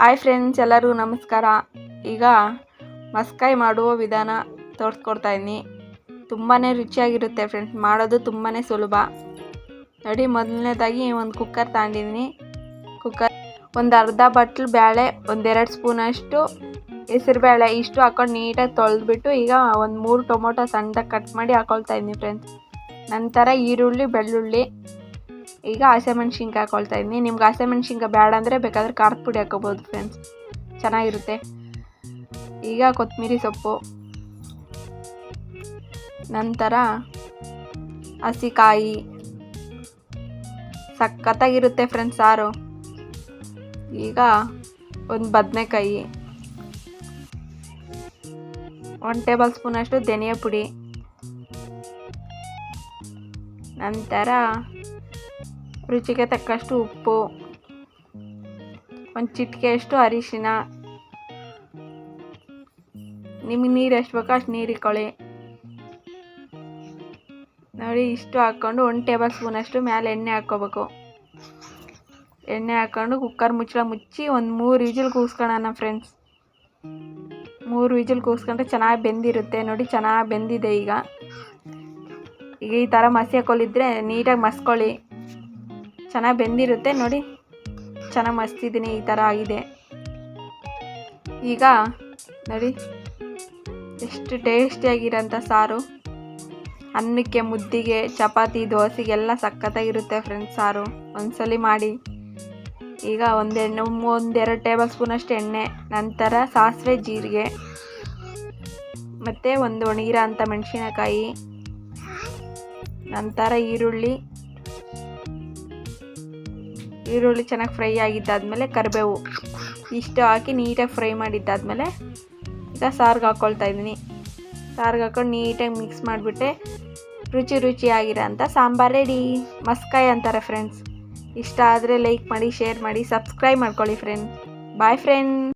Hi friends ಎಲ್ಲರಿಗೂ ನಮಸ್ಕಾರ. ಈಗ ಮಸ್ಕಾಯಿ ಮಾಡುವ ವಿಧಾನ ತೋರಿಸ್ಕೊಡ್ತಾ ಇದ್ದೀನಿ. ತುಂಬಾ ರುಚಿಯಾಗಿರುತ್ತೆ ಫ್ರೆಂಡ್ಸ್ ಮಾಡೋದು ತುಂಬಾ ಸುಲಭ. ನೋಡಿ, ಮೊದಲನೇದಾಗಿ ಒಂದು ಕುಕ್ಕರ್ ತಗೊಂಡಿದ್ದೀನಿ. ಕುಕ್ಕರ್ ಒಂದು ಅರ್ಧ ಬಟ್ಲು ಬೇಳೆ ಒಂದೆರಡು ಸ್ಪೂನಷ್ಟು ಹೆಸರುಬೇಳೆ ಇಷ್ಟು ಹಾಕೊಂಡು ನೀಟಾಗಿ ತೊಳೆದ್ಬಿಟ್ಟು ಈಗ ಒಂದು ಮೂರು ಟೊಮೊಟೊ ಸಣ್ಣದಾಗಿ ಕಟ್ ಮಾಡಿ ಹಾಕೊಳ್ತಾ ಇದ್ದೀನಿ ಫ್ರೆಂಡ್ಸ್ ನಂತರ ಈರುಳ್ಳಿ, ಬೆಳ್ಳುಳ್ಳಿ ಈಗ ಹಸಿಮೆಣ್ಸಿನ್ಕಾಯಿ ಹಾಕೊಳ್ತಾ ಇದ್ದೀನಿ. ನಿಮ್ಗೆ ಹಸಿಮೆಣ್ಸಿನ್ಕಾಯಿ ಬೇಡ ಅಂದರೆ ಬೇಕಾದರೆ ಖಾರದ ಪುಡಿ ಹಾಕೋಬೋದು ಫ್ರೆಂಡ್ಸ್ ಚೆನ್ನಾಗಿರುತ್ತೆ. ಈಗ ಕೊತ್ತಂಬರಿ ಸೊಪ್ಪು. ನಂತರ ಹಸಿಕಾಯಿ. ಸಖತ್ತಾಗಿರುತ್ತೆ ಫ್ರೆಂಡ್ಸ್ ಸಾರು. ಈಗ ಒಂದು ಬದನೆಕಾಯಿ. ಒನ್ ಟೇಬಲ್ ಸ್ಪೂನಷ್ಟು ಧನಿಯಾ ಪುಡಿ. ನಂತರ ರುಚಿಗೆ ತಕ್ಕಷ್ಟು ಉಪ್ಪು, ಒಂದು ಚಿಟಿಕೆಯಷ್ಟು ಅರಿಶಿನ ನಿಮಗೆ ನೀರು ಎಷ್ಟು ಬೇಕೋ ಅಷ್ಟು ನೀರು ಇಕ್ಕೊಳ್ಳಿ. ನೋಡಿ, ಇಷ್ಟು ಹಾಕ್ಕೊಂಡು ಒಂದು ಟೇಬಲ್ ಸ್ಪೂನಷ್ಟು ಮೇಲೆ ಎಣ್ಣೆ ಹಾಕ್ಕೋಬೇಕು. ಎಣ್ಣೆ ಹಾಕ್ಕೊಂಡು ಕುಕ್ಕರ್ ಮುಚ್ಚಳ ಮುಚ್ಚಿ ಒಂದು ಮೂರು ವಿಜಿಲ್ ಕೂಗಿಸ್ಕೊಳ್ಳೋಣ ಫ್ರೆಂಡ್ಸ್ ಮೂರು ವಿಜಿಲ್ ಕೂಗಿಸ್ಕೊಂಡ್ರೆ ಚೆನ್ನಾಗಿ ಬೆಂದಿರುತ್ತೆ. ನೋಡಿ, ಚೆನ್ನಾಗಿ ಬೆಂದಿದೆ ಈಗ. ಈಗ ಈ ಥರ ಮಸಿ ಹಾಕೊಳ್ಳಿದ್ರೆ ನೀಟಾಗಿ ಮಸ್ಕೊಳ್ಳಿ. ಚೆನ್ನಾಗಿ ಬೆಂದಿರುತ್ತೆ ನೋಡಿ. ಚೆನ್ನಾಗಿ ಮಸ್ತಿದ್ದೀನಿ, ಈ ಥರ ಆಗಿದೆ. ಈಗ ನೋಡಿ, ಎಷ್ಟು ಟೇಸ್ಟಿಯಾಗಿರೋಂಥ ಸಾರು. ಅನ್ನಕ್ಕೆ ಮುದ್ದಿಗೆ, ಚಪಾತಿ, ದೋಸೆಗೆಲ್ಲ ಸಖತ್ತಾಗಿರುತ್ತೆ ಫ್ರೆಂಡ್ಸ್ ಸಾರು. ಒಂದ್ಸಲಿ ಮಾಡಿ. ಈಗ ಒಂದೆಣ್ಣೆ, ಒಂದೆರಡು ಟೇಬಲ್ ಸ್ಪೂನಷ್ಟು ಎಣ್ಣೆ, ನಂತರ ಸಾಸಿವೆ ಜೀರಿಗೆ, ಮತ್ತು ಒಂದು ಒಣಗಿರೋ ಅಂಥ ಮೆಣಸಿನಕಾಯಿ, ನಂತರ ಈರುಳ್ಳಿ ಈರುಳ್ಳಿ ಚೆನ್ನಾಗಿ ಫ್ರೈ ಆಗಿದ್ದಾದಮೇಲೆ ಕರಿಬೇವು ಇಷ್ಟು ಹಾಕಿ ನೀಟಾಗಿ ಫ್ರೈ ಮಾಡಿದ್ದಾದಮೇಲೆ ಈಗ ಸಾರ್ಗೆ ಹಾಕ್ಕೊಳ್ತಾ ಇದ್ದೀನಿ. ಸಾರ್ಗೆ ಹಾಕೊಂಡು ನೀಟಾಗಿ ಮಿಕ್ಸ್ ಮಾಡಿಬಿಟ್ಟೆ. ರುಚಿ ರುಚಿಯಾಗಿರೋ ಅಂಥ ಸಾಂಬಾರು ರೆಡಿ. ಮಸ್ಕಾಯ್ ಅಂತಾರೆ ಫ್ರೆಂಡ್ಸ್ ಇಷ್ಟ ಆದರೆ ಲೈಕ್ ಮಾಡಿ ಶೇರ್ ಮಾಡಿ ಸಬ್ಸ್ಕ್ರೈಬ್ ಮಾಡ್ಕೊಳ್ಳಿ ಫ್ರೆಂಡ್ಸ್ ಬಾಯ್ ಫ್ರೆಂಡ್